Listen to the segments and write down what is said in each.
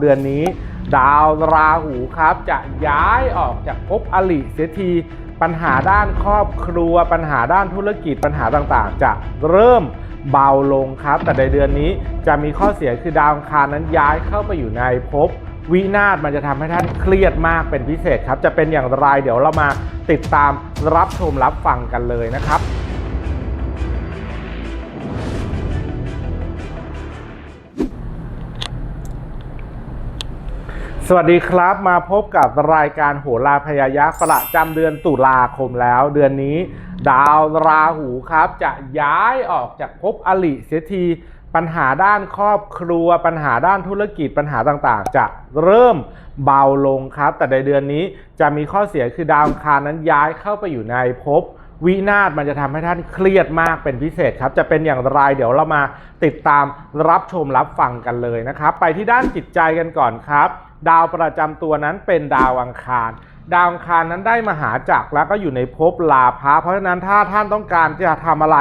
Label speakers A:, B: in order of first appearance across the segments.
A: เดือนนี้ ดาวราหูครับ จะย้ายออกจากภพอลิเสียทีปัญหาด้านครอบครัว ปัญหาด้านธุรกิจปัญหาต่างๆ จะเริ่มเบาลงครับ แต่ในเดือนนี้จะมีข้อเสียคือดาวอังคารนั้นย้ายเข้าไปอยู่ในภพวินาศมันจะทำให้ท่านเครียดมากเป็นพิเศษครับ จะเป็นอย่างไรเดี๋ยวเรามาติดตามรับชมรับฟังกันเลยนะครับ สวัสดีครับมาพบกับรายการโหราพยายักษ์ประจำเดือนตุลาคมแล้ว เดือนนี้ ดาวราหูครับ จะย้ายออกจากภพอลิเสียทีปัญหาด้านครอบครัว ปัญหาด้านธุรกิจปัญหาต่างๆ จะเริ่มเบาลงครับ แต่ในเดือนนี้จะมีข้อเสียคือดาวคารนั้นย้ายเข้าไปอยู่ในภพวินาศมันจะทำให้ท่านเครียดมากเป็นพิเศษครับ จะเป็นอย่างไรเดี๋ยวเรามาติดตามรับชมรับฟังกันเลยนะครับ ไปที่ด้านจิตใจกันก่อนครับ ดาวประจำตัวนั้นเป็นดาวอังคาร ดาวอังคารนั้นได้มาหาจักรแล้วก็อยู่ในภพลาภะเพราะฉะนั้นถ้าท่านต้องการจะทำอะไร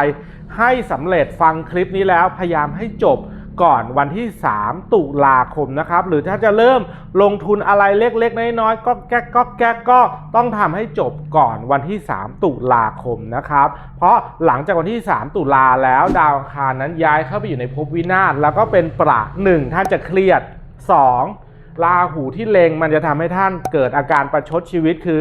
A: ให้สำเร็จฟังคลิปนี้แล้วพยายามให้จบก่อนวันที่ 3 ตุลาคมนะครับ หรือถ้าจะเริ่มลงทุนอะไรเล็กๆ น้อยๆก็แก๊กก็แก๊กก็ต้องทำให้จบก่อนวันที่ 3 ตุลาคมนะครับ เพราะหลังจากวันที่ 3 ตุลาแล้วดาวอังคารนั้นย้ายเข้าไปอยู่ในภพวินาศแล้วก็เป็นประหนึ่งท่านจะเครียด 2. ลาหูที่เลงมันจะทำให้ท่านเกิดอาการประชดชีวิตคือ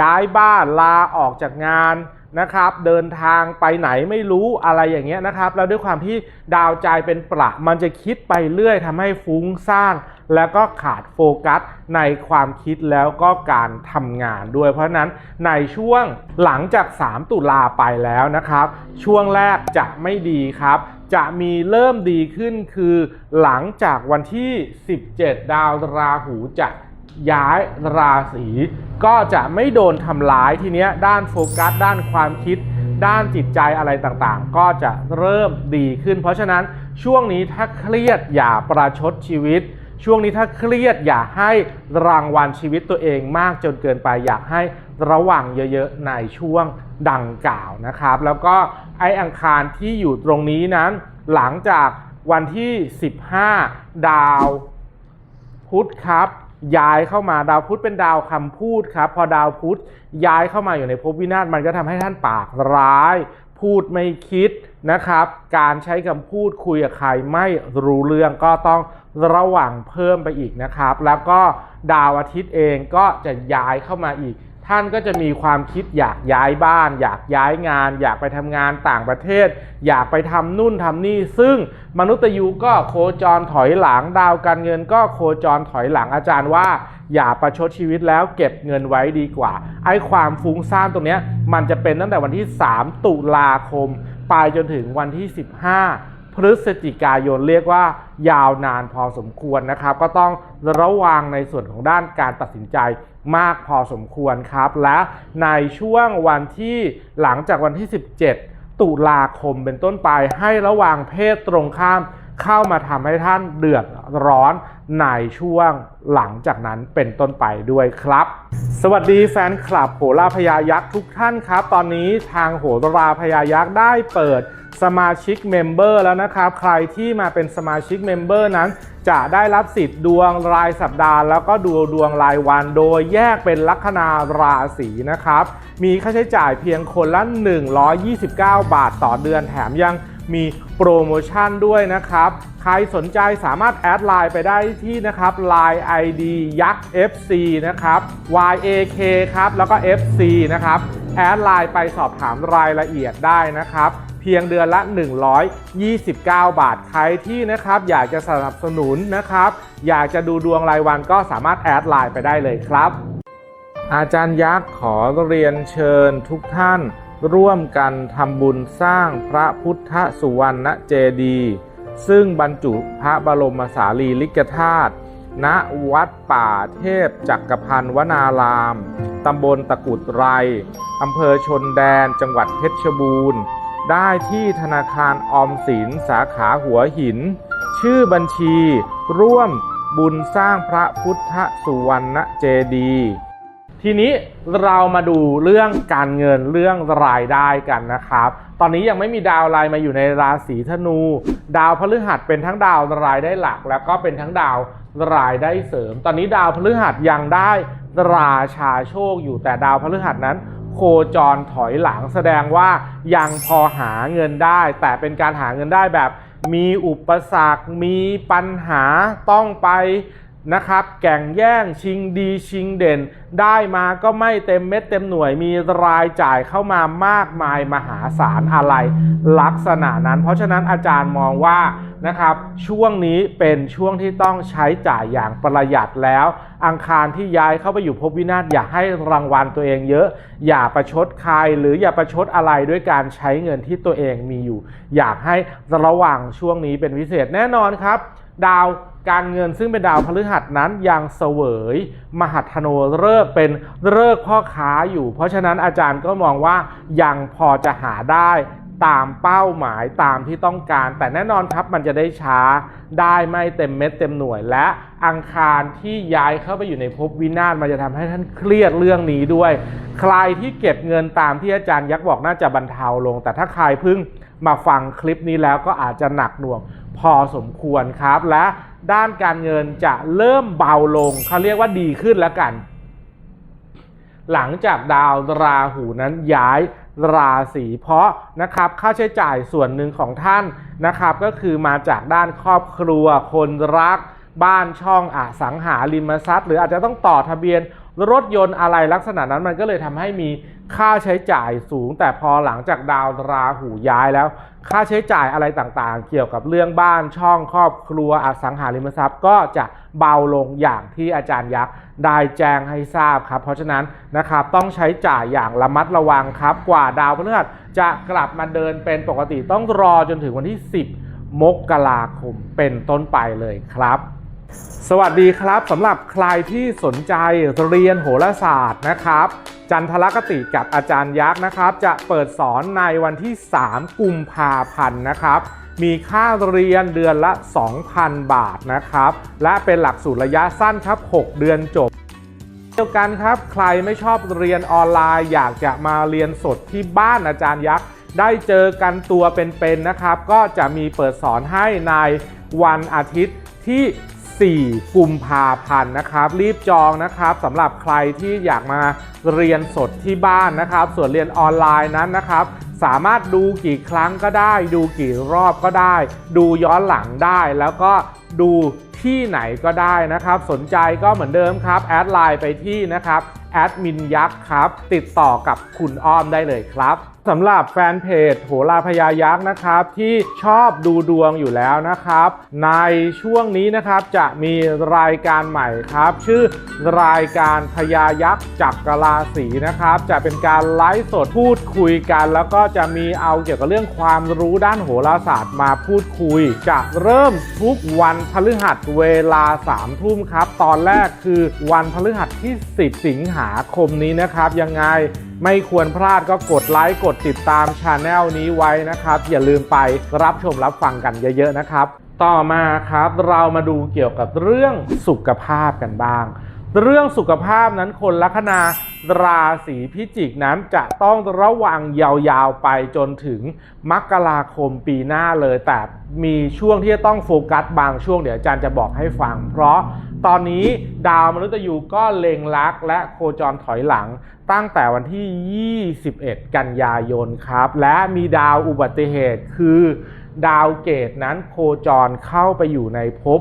A: ย้ายบ้านลาออกจากงานนะครับ เดินทางไปไหนไม่รู้อะไรอย่างเงี้ยนะครับ แล้วด้วยความที่ดาวใจเป็นประ มันจะคิดไปเรื่อยทำให้ฟุ้งซ่านแล้วก็ขาดโฟกัสในความคิดแล้วก็การทำงานด้วย เพราะฉะนั้นในช่วงหลังจาก 3 ตุลาไปแล้วนะครับ ช่วงแรกจะไม่ดีครับ จะมีเริ่มดีขึ้นคือหลังจากวันที่ 17 ดาวราหูจะย้ายราศีก็จะไม่โดนทำร้ายทีเนี้ยด้านโฟกัส ด้านความคิด ด้านจิตใจอะไรต่างๆ ก็จะเริ่มดีขึ้น เพราะฉะนั้นช่วงนี้ถ้าเครียดอย่าประชดชีวิต ช่วงนี้ถ้าเครียดอย่าให้รางวัลชีวิตตัวเองมากจนเกินไปอยากให้ระวังเยอะๆในช่วงดังกล่าวนะครับ แล้วก็ไอ้อังคารที่อยู่ตรงนี้นั้น หลังจากวันที่ 15 ดาวพุธครับย้ายเข้ามาดาวพุธเป็นดาวคำพูดครับ พอดาวพุธย้ายเข้ามาอยู่ในภพวินาศมันก็ทำให้ท่านปากร้าย พูดไม่คิดนะครับ การใช้คำพูดคุยกับใครไม่รู้เรื่องก็ต้องระวังเพิ่มไปอีกนะครับ แล้วก็ดาวอาทิตย์เองก็จะย้ายเข้ามาอีก ท่านก็จะมีความคิดอยากย้ายบ้าน อยากย้ายงาน อยากไปทำงานต่างประเทศ อยากไปทำนู่นทำนี่ ซึ่งมนุษย์ยูก็โคจรถอยหลังดาวการเงินก็โคจรถอยหลังอาจารย์ว่า อย่าประชดชีวิตแล้วเก็บเงินไว้ดีกว่า ไอ้ความฟุ้งซ่านตรงนี้มันจะเป็นตั้งแต่วันที่ 3 ตุลาคม ไปจนถึงวันที่ 15 พฤศจิกายนเรียกว่ายาวนานพอสมควรนะครับ ก็ต้องระวังในส่วนของด้านการตัดสินใจมากพอสมควรครับ และในช่วงวันที่หลังจากวันที่ 17 ตุลาคมเป็นต้นไปให้ระวังเพศตรงข้ามเข้ามาทำให้ท่านเดือดร้อนในช่วงหลังจากนั้นเป็นต้นไปด้วยครับ สวัสดีแฟนคลับโหราพยายักษ์ทุกท่านครับ ตอนนี้ทางโหราพยายักษ์ได้เปิด สมาชิกเมมเบอร์แล้วนะครับ ใครที่มาเป็นสมาชิกเมมเบอร์นั้น จะได้รับสิทธิ์ดวงรายสัปดาห์ แล้วก็ดูดวงรายวัน โดยแยกเป็นลัคนาราศีนะครับ มีค่าใช้จ่ายเพียงคนละ 129 บาทต่อเดือนแถมยังมีโปรโมชั่นด้วยนะครับ ใครสนใจสามารถแอดไลน์ไปได้ที่นะครับ Line ID ยักษ์ FC นะครับ YAK ครับ แล้วก็ FC นะครับ แอดไลน์ไปสอบถามรายละเอียดได้นะครับ พียงเดือนละ 129 บาท ใครที่นะครับอยากจะสนับสนุนนะครับ อยากจะดูดวงรายวันก็สามารถแอดไลน์ไปได้เลยครับ อาจารย์ยักษ์ขอเรียนเชิญทุกท่านร่วมกันทำบุญสร้างพระพุทธสุวรรณเจดีย์ซึ่งบรรจุพระบรมสารีริกธาตุณวัดป่าเทพจักรพันวนาราม ตำบลตะกุดไรอำเภอชนแดนจังหวัดเพชรบูรณ์ ได้ที่ธนาคารออมสินสาขาหัวหิน ชื่อบัญชี ร่วมบุญสร้างพระพุทธสุวรรณเจดี ทีนี้เรามาดูเรื่องการเงินเรื่องรายได้กันนะครับ ตอนนี้ยังไม่มีดาวอะไรมาอยู่ในราศีธนู ดาวพฤหัสเป็นทั้งดาวรายได้หลัก แล้วก็เป็นทั้งดาวรายได้เสริม ตอนนี้ดาวพฤหัสยังได้ราชาโชคอยู่แต่ดาวพฤหัสนั้น โคจรถอยหลังแสดงว่ายังพอหาเงินได้ แต่เป็นการหาเงินได้แบบมีอุปสรรค มีปัญหาต้องไป นะครับ แก่งแย่งชิงดีชิงเด่น ได้มาก็ไม่เต็มเม็ดเต็มหน่วยมีรายจ่ายเข้ามามากมายมหาศาลอะไร ลักษณะนั้น เพราะฉะนั้นอาจารย์มองว่านะครับ ช่วงนี้เป็นช่วงที่ต้องใช้จ่ายอย่างประหยัดแล้ว อังคารที่ย้ายเข้าไปอยู่ภพวินาศอย่าให้รางวัลตัวเองเยอะ อย่าประชดใครหรืออย่าประชดอะไรด้วยการใช้เงินที่ตัวเองมีอยู่ อยากให้ระวังช่วงนี้เป็นพิเศษแน่นอนครับ ดาว การเงินซึ่งเป็นดาวพฤหัสนั้นยังเสวย มหัทโนเลิกเป็นเลิกพ่อค้าอยู่ เพราะฉะนั้นอาจารย์ก็มองว่ายังพอจะหาได้ตามเป้าหมายตามที่ต้องการ แต่แน่นอนครับมันจะได้ช้าได้ไม่เต็มเม็ดเต็มหน่วยและอังคารที่ย้ายเข้าไปอยู่ในภพวินาศมันจะทำให้ท่านเครียดเรื่องนี้ด้วย ใครที่เก็บเงินตามที่อาจารย์ยักษ์บอกน่าจะบรรเทาลง แต่ถ้าใครเพิ่งมาฟังคลิปนี้แล้วก็อาจจะหนักหน่วงพอสมควรครับและ ด้านการเงินจะเริ่มเบาลงเขาเรียกว่าดีขึ้นแล้วกัน หลังจากดาวราหูนั้นย้ายราศีเพราะนะครับค่าใช้จ่ายส่วนหนึ่งของท่านนะครับ ก็คือมาจากด้านครอบครัวคนรัก บ้านช่องอสังหาริมทรัพย์ หรืออาจจะต้องต่อทะเบียน รถยนต์อะไรลักษณะนั้นมันก็เลยทำให้มีค่าใช้จ่ายสูง แต่พอหลังจากดาวราหูย้ายแล้ว ค่าใช้จ่ายอะไรต่างๆ เกี่ยวกับเรื่องบ้านช่องครอบครัวอสังหาริมทรัพย์ก็จะเบาลงอย่างที่อาจารย์ยักษ์ได้แจ้งให้ทราบครับ เพราะฉะนั้นนะครับต้องใช้จ่ายอย่างระมัดระวังครับ กว่าดาวพฤหัสจะกลับมาเดินเป็นปกติต้องรอจนถึงวันที่ 10 มกราคมเป็นต้นไปเลยครับ สวัสดีครับสำหรับใครที่สนใจเรียนโหราศาสตร์นะครับ จันทรคติกับอาจารย์ยักษ์นะครับ จะเปิดสอนในวันที่ 3 กุมภาพันธ์นะครับ มีค่าเรียนเดือนละ 2,000 บาทนะครับ และเป็นหลักสูตรระยะสั้นครับ 6 เดือนจบเดียวกันครับ ใครไม่ชอบเรียนออนไลน์ อยากจะมาเรียนสดที่บ้านอาจารย์ยักษ์ได้เจอกันตัวเป็นๆนนะครับ ก็จะมีเปิดสอนให้ในวันอาทิตย์ที่ 4 กุมภาพันธ์นะครับ รีบจองนะครับสำหรับใครที่อยากมาเรียนสดที่บ้านนะครับ ส่วนเรียนออนไลน์นั้นนะครับ สามารถดูกี่ครั้งก็ได้ ดูกี่รอบก็ได้ ดูย้อนหลังได้ แล้วก็ดูที่ไหนก็ได้นะครับ สนใจก็เหมือนเดิมครับ แอดไลน์ไปที่นะครับแอดมินยักษ์ครับ ติดต่อกับคุณอ้อมได้เลยครับ สำหรับแฟนเพจโหราพยายักษ์นะครับ ที่ชอบดูดวงอยู่แล้วนะครับ ในช่วงนี้นะครับจะมีรายการใหม่ครับ ชื่อรายการพยายักษ์จักรราศีนะครับ จะเป็นการไลฟ์สดพูดคุยกัน แล้วก็จะมีเอาเกี่ยวกับเรื่องความรู้ด้านโหราศาสตร์มาพูดคุย จะเริ่มทุกวันพฤหัสเวลา3ามทุ่มครับ ตอนแรกคือวันพฤหัสที่ 10 สิงหาคมนี้นะครับ ยังไงไม่ควรพลาดก็กดไลค์กดติดตามช anel นี้ไว้นะครับ อย่าลืมไปรับชมรับฟังกันเยอะๆนะครับ ต่อมาครับเรามาดูเกี่ยวกับเรื่องสุขภาพกันบ้าง เรื่องสุขภาพนั้นคนลัคนาราศีพิจิกนั้นจะต้องระวังยาวๆไปจนถึงมกราคมปีหน้าเลย แต่มีช่วงที่จะต้องโฟกัสบางช่วงเดี๋ยวอาจารย์จะบอกให้ฟัง เพราะตอนนี้ดาวมฤตยูก็เล็งลักและโคจรถอยหลัง ตั้งแต่วันที่ 21 กันยายนครับ และมีดาวอุบัติเหตุคือ ดาวเกตนั้นโคจรเข้าไปอยู่ในภพ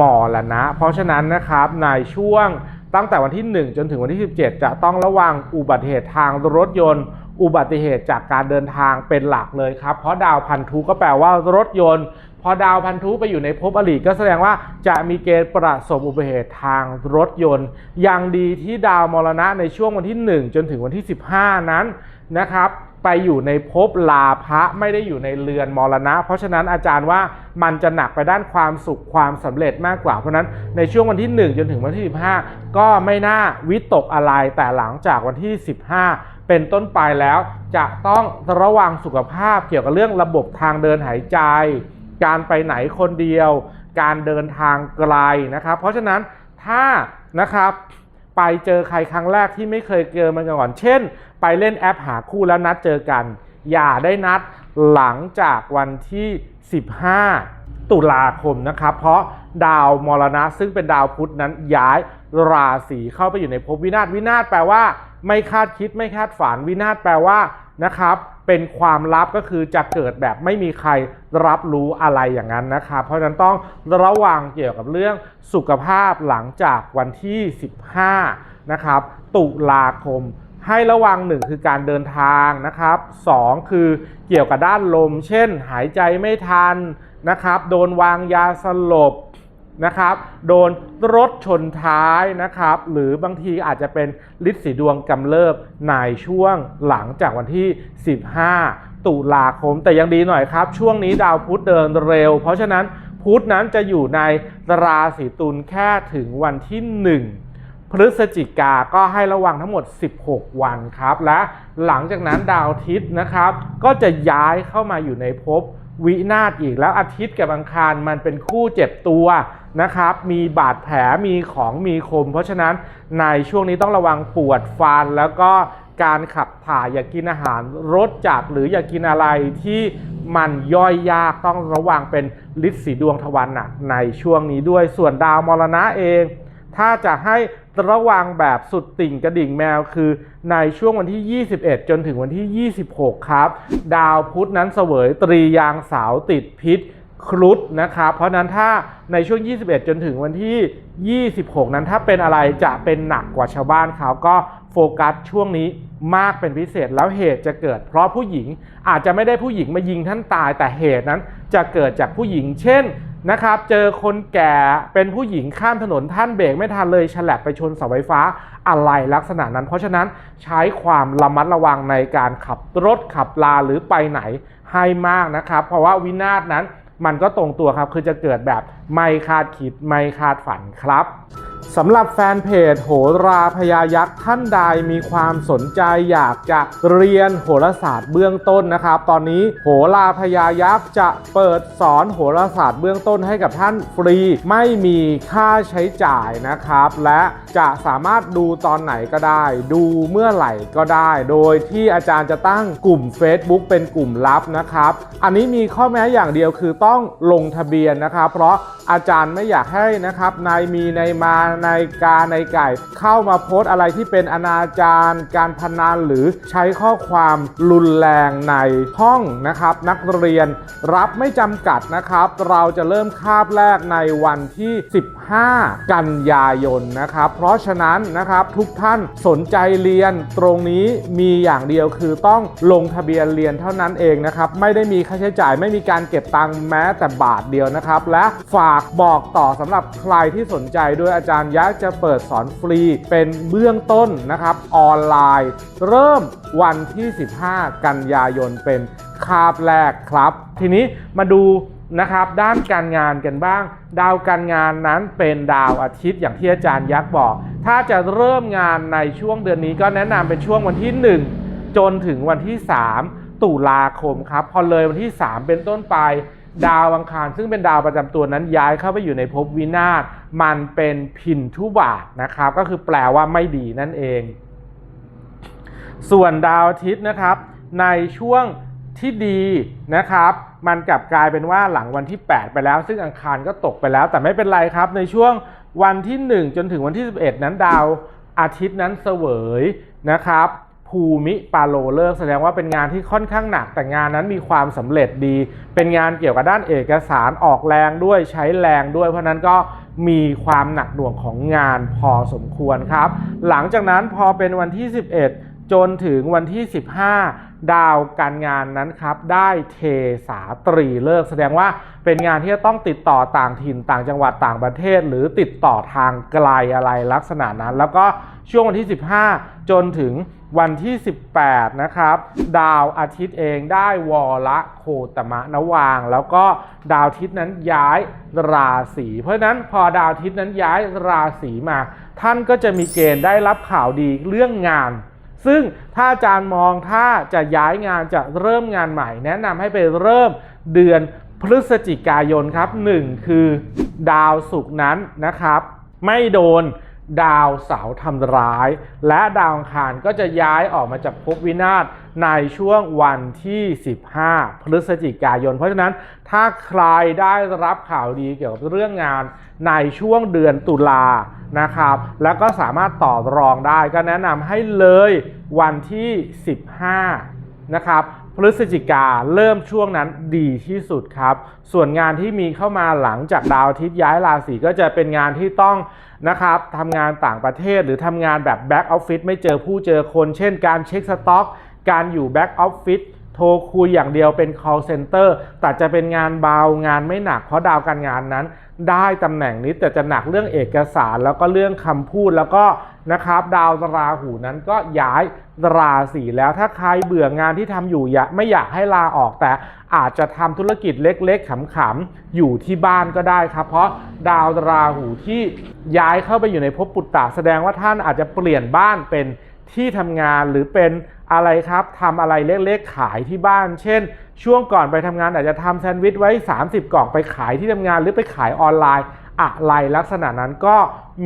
A: มรณะ เพราะฉะนั้นนะครับในช่วงตั้งแต่วันที่ 1 จนถึงวันที่ 17 จะต้องระวังอุบัติเหตุทางรถยนต์ อุบัติเหตุจากการเดินทางเป็นหลักเลยครับ เพราะดาวพันธุก็แปลว่ารถยนต์ พอดาวพันธุไปอยู่ในภพอริก็แสดงว่าจะมีเกณฑ์ประสบอุบัติเหตุทางรถยนต์อย่างดีที่ดาวมรณะในช่วงวันที่ 1 จนถึงวันที่ 15 นั้นนะครับ ไปอยู่ในภพลาภะไม่ได้อยู่ในเรือนมรณะ เพราะฉะนั้นอาจารย์ว่ามันจะหนักไปด้านความสุขความสำเร็จมากกว่า เพราะฉะนั้นในช่วงวันที่ 1 จนถึงวันที่ 15 ก็ไม่น่าวิตกอะไรแต่หลังจากวันที่ 15 เป็นต้นไปแล้วจะต้องระวังสุขภาพเกี่ยวกับเรื่องระบบทางเดินหายใจ การไปไหนคนเดียว การเดินทางไกลนะครับ เพราะฉะนั้นถ้านะครับไปเจอใครครั้งแรกที่ไม่เคยเจอมันก่อน เช่น ไปเล่นแอปหาคู่แล้วนัดเจอกัน อย่าได้นัดหลังจากวันที่ 15 ตุลาคมนะครับ เพราะดาวมรณะซึ่งเป็นดาวพุธนั้นย้ายราศีเข้าไปอยู่ในภพวินาศวินาศแปลว่า ไม่คาดคิดไม่คาดฝันวินาศแปลว่านะครับเป็นความลับก็คือจะเกิดแบบไม่มีใครรับรู้อะไรอย่างนั้นนะครับ เพราะฉะนั้นต้องระวังเกี่ยวกับเรื่องสุขภาพหลังจากวันที่ 15 นะครับ ตุลาคม ให้ระวังหนึ่งคือการเดินทางนะครับสองคือเกี่ยวกับด้านลม เช่น หายใจไม่ทันนะครับ โดนวางยาสลบนะครับ โดนรถชนท้ายนะครับ หรือบางทีอาจจะเป็นลิ์สีดวงกำเริบในช่วงหลังจากวันที่ 15 ตุลาคม แต่ยังดีหน่อยครับ ช่วงนี้ดาวพุธเดินเร็ว เพราะฉะนั้นพุธนั้นจะอยู่ในราศีตุลแค่ถึงวันที่ 1 พฤศจิกาก็ให้ระวังทั้งหมด 16 วันครับ และหลังจากนั้นดาวอาทิตย์นะครับ ก็จะย้ายเข้ามาอยู่ในภพวินาศอีกแล้วอาทิตย์กับอังคารมันเป็นคู่เจ็บตัวนะครับ มีบาดแผลมีของมีคม เพราะฉะนั้นในช่วงนี้ต้องระวังปวดฟันแล้วก็การขับถ่ายอย่ากินอาหารรสจัดหรืออย่ากินอะไรที่มันย่อยยากต้องระวังเป็นลิ์สีดวงทวารหนักในช่วงนี้ด้วยส่วนดาวมรณะเอง ถ้าจะให้ ระวังแบบสุดติ่งกระดิ่งแมวคือในช่วงวันที่ 21 จนถึงวันที่ 26 ครับ ดาวพุธนั้นเสวยตรียางสาวติดพิษครุฑนะครับ เพราะนั้นถ้าในช่วง 21 จนถึงวันที่ 26 นั้นถ้าเป็นอะไรจะเป็นหนักกว่าชาวบ้านเขาก็โฟกัสช่วงนี้มากเป็นพิเศษแล้วเหตุจะเกิด เพราะผู้หญิงอาจจะไม่ได้ผู้หญิงมายิงท่านตายแต่เหตุนั้นจะเกิดจากผู้หญิง เช่น นะครับ เจอคนแก่เป็นผู้หญิงข้ามถนนท่านเบรกไม่ทันเลยฉลับไปชนเสาไฟฟ้าอะไรลักษณะนั้น เพราะฉะนั้นใช้ความระมัดระวังในการขับรถขับลาหรือไปไหนให้มากนะครับ เพราะว่าวินาศนั้นมันก็ตรงตัวครับ คือจะเกิดแบบไม่คาดคิดไม่คาดฝันครับ สำหรับแฟนเพจโหราพยายักษ์ท่านใดมีความสนใจอยากจะเรียนโหราศาสตร์เบื้องต้นนะครับ ตอนนี้โหราพยายักษ์จะเปิดสอนโหราศาสตร์เบื้องต้นให้กับท่านฟรี ไม่มีค่าใช้จ่ายนะครับ และจะสามารถดูตอนไหนก็ได้ ดูเมื่อไหร่ก็ได้ โดยที่อาจารย์จะตั้งกลุ่ม Facebook เป็นกลุ่มลับนะครับ อันนี้มีข้อแม้อย่างเดียวคือต้องลงทะเบียนนะครับ เพราะอาจารย์ไม่อยากให้นะครับนายมีนายมานายกานไก่ เข้ามาโพสต์อะไรที่เป็นอนาจารการพนันหรือใช้ข้อความรุนแรงในห้องนะครับ นักเรียนรับไม่จำกัดนะครับ เราจะเริ่มคาบแรกในวันที่ 15 กันยายนนะครับ เพราะฉะนั้นนะครับทุกท่านสนใจเรียนตรงนี้มีอย่างเดียวคือต้องลงทะเบียนเรียนเท่านั้นเองนะครับ ไม่ได้มีค่าใช้จ่ายไม่มีการเก็บตังค์แม้แต่บาทเดียวนะครับ และฝากบอกต่อสำหรับใครที่สนใจด้วยอาจารย์ยักษ์จะเปิดสอนฟรีเป็นเบื้องต้นนะครับออนไลน์ เริ่มวันที่ 15 กันยายนเป็นคาบแรกครับ ทีนี้มาดูนะครับด้านการงานกันบ้าง ดาวการงานนั้นเป็นดาวอาทิตย์อย่างที่อาจารย์ยักษ์บอก ถ้าจะเริ่มงานในช่วงเดือนนี้ก็แนะนำเป็นช่วงวันที่ 1 จนถึงวันที่ 3 ตุลาคมครับพอเลยวันที่ 3 เป็นต้นไป ดาวอังคาร ซึ่งเป็นดาวประจำตัวนั้นย้ายเข้าไปอยู่ในภพวินาศ มันเป็นพินทุบาทนะครับ ก็คือแปลว่าไม่ดีนั่นเอง ส่วนดาวอาทิตย์นะครับ ในช่วงที่ดีนะครับ มันกลับกลายเป็นว่าหลังวันที่ 8 ไปแล้ว ซึ่งอังคารก็ตกไปแล้ว แต่ไม่เป็นไรครับ ในช่วงวันที่ 1 จนถึงวันที่ 11 นั้นดาวอาทิตย์นั้นเสวยนะครับภูมิปาโลเลิกแสดงว่าเป็นงานที่ค่อนข้างหนักแต่งานนั้นมีความสำเร็จดี เป็นงานเกี่ยวกับด้านเอกสารออกแรงด้วยใช้แรงด้วย เพราะนั้นก็ มีความหนักหน่วงของงานพอสมควรครับ หลังจากนั้นพอเป็นวันที่ 11 จนถึงวันที่ 15 ดาวการงานนั้นครับได้เทสาตรีเลิก แสดงว่าเป็นงานที่จะต้องติดต่อต่างถิ่นต่างจังหวัดต่างประเทศ หรือติดต่อทางไกลอะไรลักษณะนั้น แล้วก็ช่วงวันที่ 15 จนถึงวันที่ 18 นะครับ ดาวอาทิตย์เองได้วอละโคตมะนวาง แล้วก็ดาวอาทิตย์นั้นย้ายราศี เพราะฉะนั้นพอดาวอาทิตย์นั้นย้ายราศีมา ท่านก็จะมีเกณฑ์ได้รับข่าวดีเรื่องงาน ซึ่งถ้าอาจารย์มองถ้าจะย้ายงานจะเริ่มงานใหม่ แนะนำให้ไปเริ่มเดือนพฤศจิกายนครับ 1 คือดาวศุกร์นั้นนะครับ ไม่โดน ดาวเสาทำร้าย และดาวอังคารก็จะย้ายออกมาจากภพวินาศในช่วงวันที่ 15 พฤศจิกายน เพราะฉะนั้นถ้าใครได้รับข่าวดีเกี่ยวกับเรื่องงานในช่วงเดือนตุลานะครับ แล้วก็สามารถต่อรองได้ก็แนะนำให้เลยวันที่ 15 นะครับพฤศจิกาเริ่มช่วงนั้นดีที่สุดครับ ส่วนงานที่มีเข้ามาหลังจากดาวอาทิตย์ย้ายราศีก็จะเป็นงานที่ต้อง นะครับทำงานต่างประเทศหรือทำงานแบบแบ็กออฟฟิศไม่เจอผู้เจอคน เช่นการเช็คสต็อก การอยู่แบ็กออฟฟิศโทรคุยอย่างเดียวเป็น call center แต่จะเป็นงานเบางานไม่หนักเพราะดาวการงานนั้น ได้ตำแหน่งนี้แต่จะหนักเรื่องเอกสารแล้วก็เรื่องคำพูดแล้วก็นะครับ ดาวราหูนั้นก็ย้ายราศีแล้วถ้าใครเบื่องานที่ทำอยู่อยากไม่อยากให้ลาออกแต่อาจจะทำธุรกิจเล็กๆขำๆอยู่ที่บ้านก็ได้ครับ เพราะดาวราหูที่ย้ายเข้าไปอยู่ในภพปุตตะแสดงว่าท่านอาจจะเปลี่ยนบ้านเป็นที่ทำงานหรือเป็น อะไรครับทำอะไรเล็กๆขายที่บ้าน เช่น ช่วงก่อนไปทำงานอาจจะทำแซนด์วิชไว้ 30 กล่องไปขายที่ทำงานหรือไปขายออนไลน์ อะไรลักษณะนั้นก็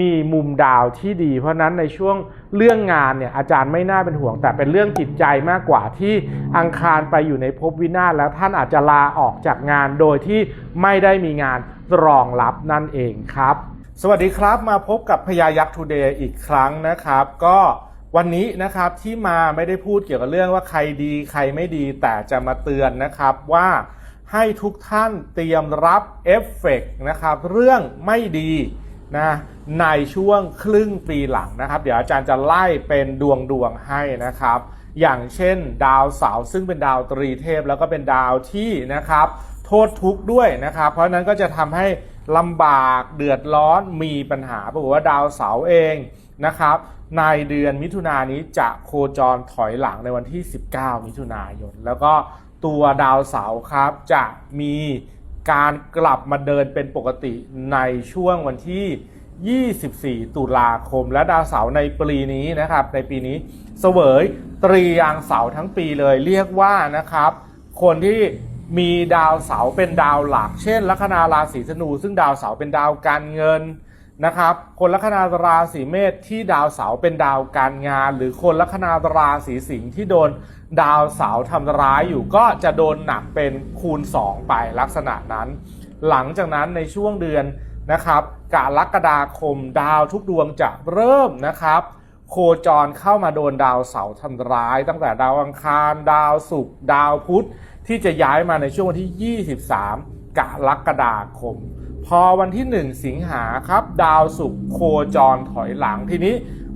A: มีมุมดาวที่ดี เพราะฉะนั้นในช่วงเรื่องงานเนี่ยอาจารย์ไม่น่าเป็นห่วง แต่เป็นเรื่องจิตใจมากกว่าที่อังคารไปอยู่ในภพวินาศแล้วท่านอาจจะลาออกจากงานโดยที่ไม่ได้มีงานรองรับนั่นเองครับ สวัสดีครับมาพบกับพยายักษ์ทูเดย์อีกครั้งนะครับ ก็ วันนี้นะครับที่มาไม่ได้พูดเกี่ยวกับเรื่องว่าใครดีใครไม่ดีแต่จะมาเตือนนะครับว่าให้ทุกท่านเตรียมรับเอฟเฟกต์นะครับเรื่องไม่ดีนะในช่วงครึ่งปีหลังนะครับ เดี๋ยวอาจารย์จะไล่เป็นดวงดวงให้นะครับ อย่างเช่น ดาวเสาร์ซึ่งเป็นดาวตรีเทพแล้วก็เป็นดาวที่นะครับ โทษทุกข์ด้วยนะครับ เพราะฉะนั้นก็จะทำให้ลำบากเดือดร้อนมีปัญหาปรากฏว่าดาวเสาร์เอง นะครับในเดือนมิถุนายนนี้จะโคจรถอยหลังในวันที่ 19 มิถุนายน แล้วก็ตัวดาวเสาร์ครับจะมีการกลับมาเดินเป็นปกติในช่วงวันที่ 24 ตุลาคม และดาวเสาร์ในปีนี้นะครับ ในปีนี้เสวยตรียางเสาร์ทั้งปีเลยเรียกว่านะครับ คนที่มีดาวเสาร์เป็นดาวหลัก เช่น ลัคนาราศีธนู ซึ่งดาวเสาร์เป็นดาวการเงิน นะครับ คนลัคนาราศีเมษที่ดาวเสาร์เป็นดาวการงาน หรือคนลัคนาราศีสิงห์ที่โดนดาวเสาร์ทำร้ายอยู่ก็จะโดนหนักเป็นคูณ 2 ไปลักษณะนั้น หลังจากนั้นในช่วงเดือนนะครับกรกฎาคมดาวทุกดวงจะเริ่มนะครับโคจรเข้ามาโดนดาวเสาร์ทำร้าย ตั้งแต่ดาวอังคาร ดาวศุกร์ดาวพุธที่จะย้ายมาในช่วงวันที่ 23กรกฎาคม พอวันที่ 1 สิงหาครับ ดาวศุกร์โคจรถอยหลังทีนี้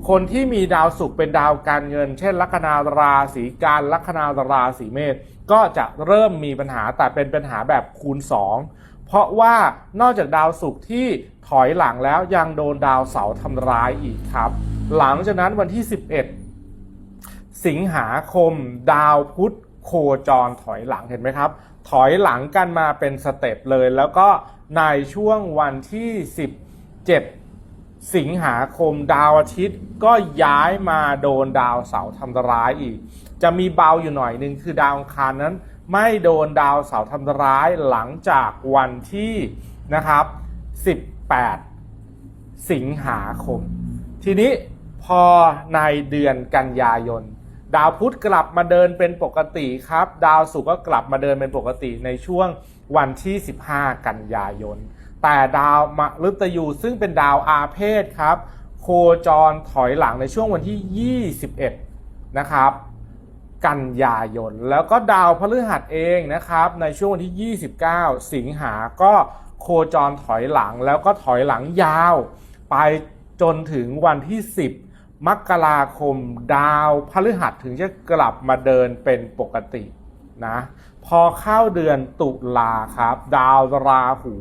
A: คนที่มีดาวศุกร์เป็นดาวการเงิน เช่น ลัคนาราศีกันลัคนาราศีเมษก็จะเริ่มมีปัญหาแต่เป็นปัญหาแบบคูณ 2 เพราะว่านอกจากดาวศุกร์ที่ถอยหลังแล้วยังโดนดาวเสาร์ทำร้ายอีกครับ หลังจากนั้นวันที่ 11 สิงหาคม ดาวพุธโคจรถอยหลังเห็นไหมครับ ถอยหลังกันมาเป็นสเต็ปเลย แล้วก็ในช่วงวันที่ 17 สิงหาคมดาวอาทิตย์ก็ย้ายมาโดนดาวเสาร์ทำร้ายอีก จะมีเบาอยู่หน่อยหนึ่งคือดาวอังคารนั้น ไม่โดนดาวเสาร์ทำร้ายหลังจากวันที่นะครับ 18 สิงหาคม ทีนี้พอในเดือนกันยายน ดาวพุธกลับมาเดินเป็นปกติครับ ดาวศุกร์ก็กลับมาเดินเป็นปกติในช่วงวันที่ 15 กันยายน แต่ดาวมฤตยูซึ่งเป็นดาวอาเพศครับ โคจรถอยหลังในช่วงวันที่ 21 นะครับ กันยายน แล้วก็ดาวพฤหัสเองนะครับ ในช่วงวันที่ 29 สิงหาก็โคจรถอยหลังแล้วก็ถอยหลังยาว ไปจนถึงวันที่ 10 มกราคมดาวพฤหัสถึงจะกลับมาเดินเป็นปกตินะพอเข้าเดือนตุลาครับ ดาวราหู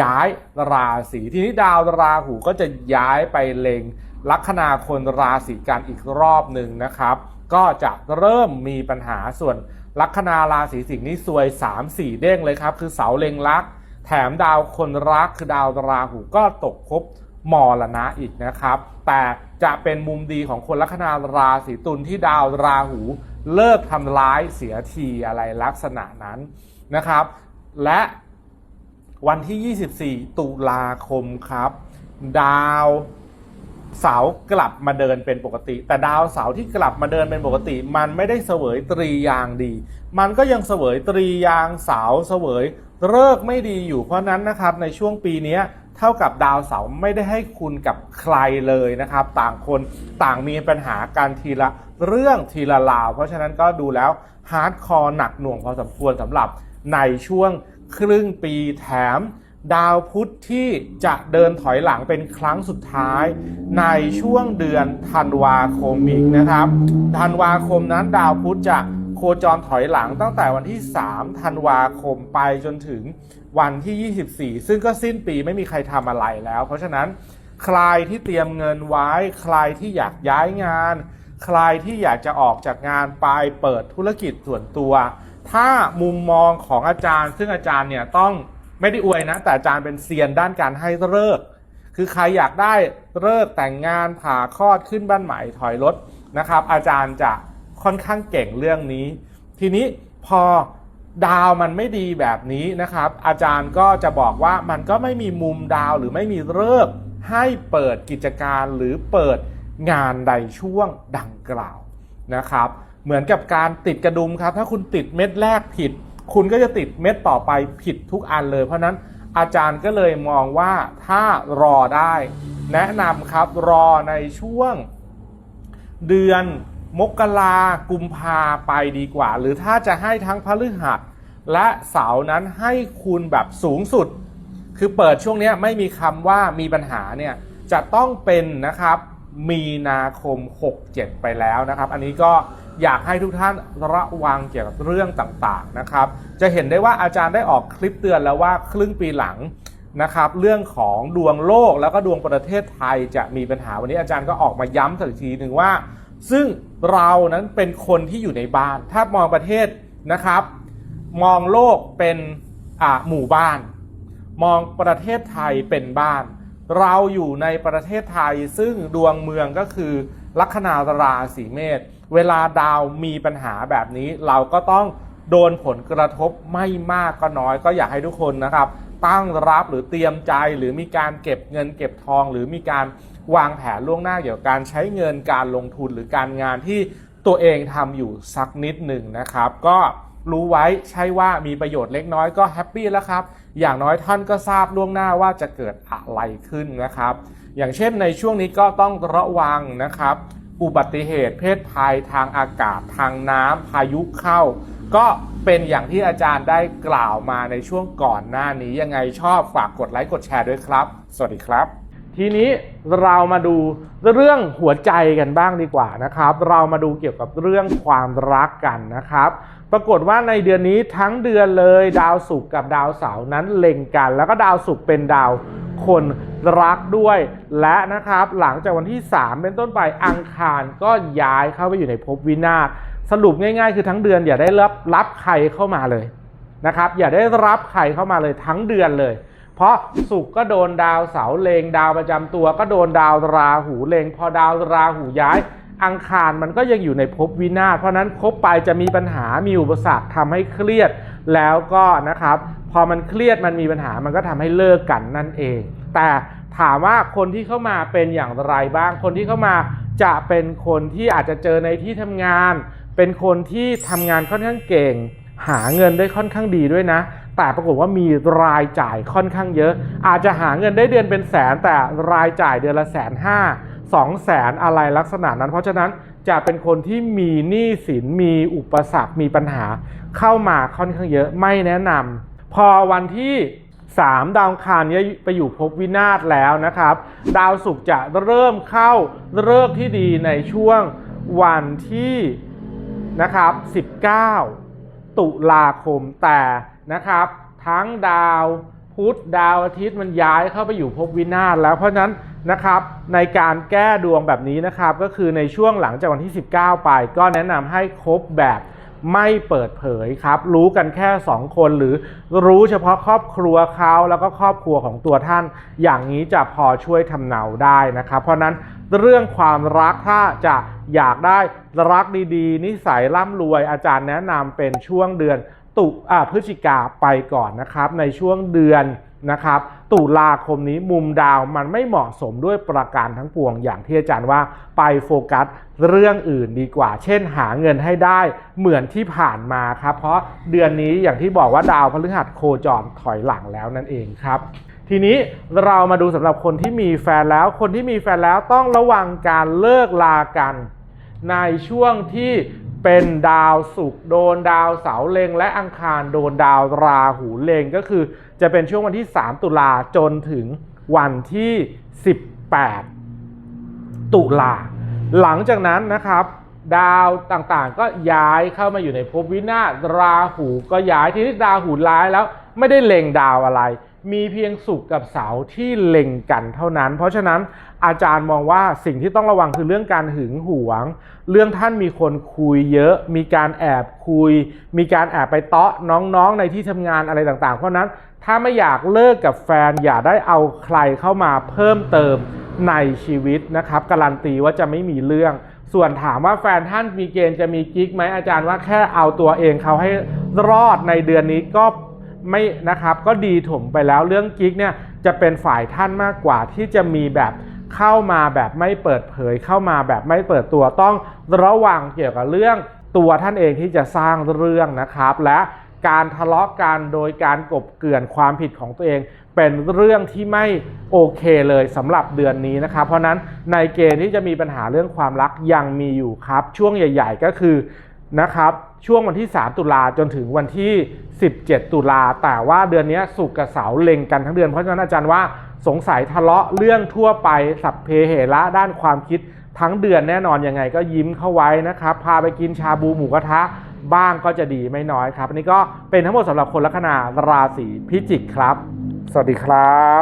A: ย้ายราศีทีนี้ดาวราหูก็จะย้ายไปเล็งลัคนาคนราศีกันอีกรอบหนึ่งนะครับ ก็จะเริ่มมีปัญหาส่วนลัคนาราศีสิงห์นี่ซวย 3-4 เด้งเลยครับ คือเสาเล็งลัก แถมดาวคนรักคือดาวราหูก็ตกภพ มรณะอีกนะครับ แต่จะเป็นมุมดีของคนลัคนาราศีตุลที่ดาวราหูเลิกทำร้ายเสียทีอะไรลักษณะนั้นนะครับ และวันที่ 24 ตุลาคมครับ ดาวเสากลับมาเดินเป็นปกติ แต่ดาวเสาที่กลับมาเดินเป็นปกติ มันไม่ได้เสวยตรียางดี มันก็ยังเสวยตรียางเสาเสวยเลิกไม่ดีอยู่เพราะนั้นนะครับในช่วงปีนี้ เท่ากับดาวเสาร์ไม่ได้ให้คุณกับใครเลยนะครับ ต่างคนต่างมีปัญหาการทีละเรื่องทีละราว เพราะฉะนั้นก็ดูแล้วฮาร์ดคอร์หนักหน่วงพอสมควรสำหรับในช่วงครึ่งปีแถม ดาวพุธที่จะเดินถอยหลังเป็นครั้งสุดท้าย ในช่วงเดือนธันวาคมอีกนะครับ ธันวาคมนั้นดาวพุธจะ โคจรถอยหลังตั้งแต่วันที่ 3 ธันวาคมไปจนถึงวันที่ 24 ซึ่งก็สิ้นปีไม่มีใครทำอะไรแล้ว เพราะฉะนั้นใครที่เตรียมเงินไว้ ใครที่อยากย้ายงาน ใครที่อยากจะออกจากงานไปเปิดธุรกิจส่วนตัว ถ้ามุมมองของอาจารย์ ซึ่งอาจารย์เนี่ยต้องไม่ได้อวยนะ แต่อาจารย์เป็นเซียนด้านการให้เลิกคือใครอยากได้เลิกแต่งงานผ่าคลอดขึ้นบ้านใหม่ถอยรถนะครับ อาจารย์จะ ค่อนข้างเก่งเรื่องนี้ ทีนี้พอดาวมันไม่ดีแบบนี้นะครับ อาจารย์ก็จะบอกว่ามันก็ไม่มีมุมดาวหรือไม่มีเลิกษ์ให้เปิดกิจการหรือเปิดงานใดช่วงดังกล่าวนะครับ เหมือนกับการติดกระดุมครับ ถ้าคุณติดเม็ดแรกผิด คุณก็จะติดเม็ดต่อไปผิดทุกอันเลย เพราะนั้นอาจารย์ก็เลยมองว่าถ้ารอได้ แนะนำครับรอในช่วงเดือน มกรากุมภาไปดีกว่า หรือถ้าจะให้ทั้งพฤหัสและเสาร์นั้นให้คุณแบบสูงสุด คือเปิดช่วงนี้ไม่มีคำว่ามีปัญหาเนี่ยจะต้องเป็นนะครับมีนาคม 67 ไปแล้วนะครับ อันนี้ก็อยากให้ทุกท่านระวังเกี่ยวกับเรื่องต่างๆนะครับ จะเห็นได้ว่าอาจารย์ได้ออกคลิปเตือนแล้วว่าครึ่งปีหลังนะครับเรื่องของดวงโลกแล้วก็ดวงประเทศไทยจะมีปัญหาวันนี้อาจารย์ก็ออกมาย้ำสักทีหนึ่งว่า ซึ่งเรานั้นเป็นคนที่อยู่ในบ้าน ถ้ามองประเทศนะครับ มองโลกเป็นหมู่บ้าน มองประเทศไทยเป็นบ้าน เราอยู่ในประเทศไทยซึ่งดวงเมืองก็คือลัคนาราศีเมษเวลาดาวมีปัญหาแบบนี้ เราก็ต้องโดนผลกระทบไม่มากก็น้อย ก็อยากให้ทุกคนนะครับ ตั้งรับหรือเตรียมใจหรือมีการเก็บเงินเก็บทองหรือมีการ วางแผนล่วงหน้าเกี่ยวกับการใช้เงินการลงทุนหรือการงานที่ตัวเองทำอยู่สักนิดหนึ่งนะครับ ก็รู้ไว้ใช่ว่ามีประโยชน์เล็กน้อยก็แฮปปี้แล้วครับ อย่างน้อยท่านก็ทราบล่วงหน้าว่าจะเกิดอะไรขึ้นนะครับ อย่างเช่นในช่วงนี้ก็ต้องระวังนะครับ อุบัติเหตุเพศภัยทางอากาศทางน้ำพายุเข้า ก็เป็นอย่างที่อาจารย์ได้กล่าวมาในช่วงก่อนหน้านี้ยังไงชอบฝากกดไลค์กดแชร์ด้วยครับ สวัสดีครับ ทีนี้เรามาดูเรื่องหัวใจกันบ้างดีกว่านะครับ เรามาดูเกี่ยวกับเรื่องความรักกันนะครับ ปรากฏว่าในเดือนนี้ทั้งเดือนเลยดาวศุกร์กับดาวเสาร์นั้นเล็งกัน แล้วก็ดาวศุกร์เป็นดาวคนรักด้วย และนะครับหลังจากวันที่ 3 เป็นต้นไปอังคารก็ย้ายเข้าไปอยู่ในภพวินาศสรุปง่าย ๆ คือทั้งเดือนอย่าได้รับรับใครเข้ามาเลยนะครับ อย่าได้รับใครเข้ามาเลยทั้งเดือนเลย เพราะศุกก็โดนดาวเสาเลงดาวประจำตัวก็โดนดาวราหูเลงพอดาวราหูย้าย อังคารมันก็ยังอยู่ในภพวินาศเพราะนั้นคบไปจะมีปัญหามีอุปสรรคทำให้เครียดแล้วก็นะครับพอมันเครียดมันมีปัญหามันก็ทำให้เลิกกันนั่นเอง แต่ถามว่าคนที่เข้ามาเป็นอย่างไรบ้าง คนที่เข้ามาจะเป็นคนที่อาจจะเจอในที่ทำงาน เป็นคนที่ทำงานค่อนข้างเก่ง หาเงินได้ค่อนข้างดีด้วยนะ แต่ปรากฏว่ามีรายจ่ายค่อนข้างเยอะ อาจจะหาเงินได้เดือนเป็นแสน แต่รายจ่ายเดือนละแสนห้าสองแสนอะไรลักษณะนั้น เพราะฉะนั้นจะเป็นคนที่มีหนี้สินมีอุปสรรคมีปัญหา เข้ามาค่อนข้างเยอะไม่แนะนำพอวันที่3ดาวคารเนี้ไปอยู่ภพวินาศแล้วนะครับ ดาวศุกร์จะเริ่มเข้าเลิกที่ดีในช่วงวันที่นะครับ 19 ตุลาคมแต่ นะครับ ทั้งดาวพุธดาวอาทิตย์มันย้ายเข้าไปอยู่ภพวินาศแล้วเพราะฉะนั้นนะครับในการแก้ดวงแบบนี้นะครับ ก็คือในช่วงหลังจากวันที่ 19 ไป ก็แนะนำให้ครบแบบไม่เปิดเผยครับ รู้กันแค่ 2 คนหรือรู้เฉพาะครอบครัวเขาแล้วก็ครอบครัวของตัวท่าน อย่างนี้จะพอช่วยทำเนาได้นะครับ เพราะนั้นเรื่องความรักถ้าจะอยากได้รักดีๆ นิสัยร่ำรวยอาจารย์แนะนำเป็นช่วงเดือน ตุอ่าพฤศจิกาไปก่อนนะครับในช่วงเดือนนะครับตุลาคมนี้มุมดาวมันไม่เหมาะสมด้วยประการทั้งปวงอย่างที่อาจารย์ว่าไปโฟกัสเรื่องอื่นดีกว่า เช่นหาเงินให้ได้เหมือนที่ผ่านมาครับ เพราะเดือนนี้อย่างที่บอกว่าดาวพฤหัสโคจรถอยหลังแล้วนั่นเองครับ ทีนี้เรามาดูสำหรับคนที่มีแฟนแล้ว คนที่มีแฟนแล้วต้องระวังการเลิกลากัน ในช่วงที่ เป็นดาวศุกร์โดนดาวเสาร์เล็งและอังคารโดนดาวราหูเล็งก็คือ จะเป็นช่วงวันที่ 3 ตุลาจนถึงวันที่ 18 ตุลา หลังจากนั้นนะครับ ดาวต่างๆ ก็ย้ายเข้ามาอยู่ในภพวินาศราหูก็ย้ายที่นี้ราหูร้ายแล้วไม่ได้เล็งดาวอะไร มีเพียงศุกกับเสาที่เล็งกันเท่านั้น เพราะฉะนั้นอาจารย์มองว่าสิ่งที่ต้องระวังคือเรื่องการหึงหวง เรื่องท่านมีคนคุยเยอะ มีการแอบคุย มีการแอบไปเตาะน้องๆในที่ทำงานอะไรต่างๆ เพราะฉะนั้นถ้าไม่อยากเลิกกับแฟนอย่าได้เอาใครเข้ามาเพิ่มเติมในชีวิตนะครับ การันตีว่าจะไม่มีเรื่อง ส่วนถามว่าแฟนท่านมีเกณฑ์จะมีกิ๊กไหมอาจารย์ว่าแค่เอาตัวเองเขาให้รอดในเดือนนี้ก็ ไม่นะครับก็ดีถมไปแล้วเรื่องกิ๊กเนี่ยจะเป็นฝ่ายท่านมากกว่าที่จะมีแบบเข้ามาแบบไม่เปิดเผยเข้ามาแบบไม่เปิดตัวต้องระวังเกี่ยวกับเรื่องตัวท่านเองที่จะสร้างเรื่องนะครับ และการทะเลาะกันโดยการกบเกลื่อนความผิดของตัวเองเป็นเรื่องที่ไม่โอเคเลยสำหรับเดือนนี้นะครับ เพราะฉะนั้นในเกณฑ์ที่จะมีปัญหาเรื่องความรักยังมีอยู่ครับ ช่วงใหญ่ ๆ ก็คือ นะครับ ช่วงวันที่ 3 ตุลาจนถึงวันที่ 17 ตุลา แต่ว่าเดือนนี้สุกกับเสาเล็งกันทั้งเดือน เพราะฉะนั้นอาจารย์ว่าสงสัยทะเลาะเรื่องทั่วไปสัพเพเหระด้านความคิดทั้งเดือนแน่นอนยังไงก็ยิ้มเข้าไว้นะครับ พาไปกินชาบูหมูกระทะบ้างก็จะดีไม่น้อยครับ อันนี้ก็เป็นทั้งหมดสำหรับคนลัคนาราศีพิจิกครับ สวัสดีครับ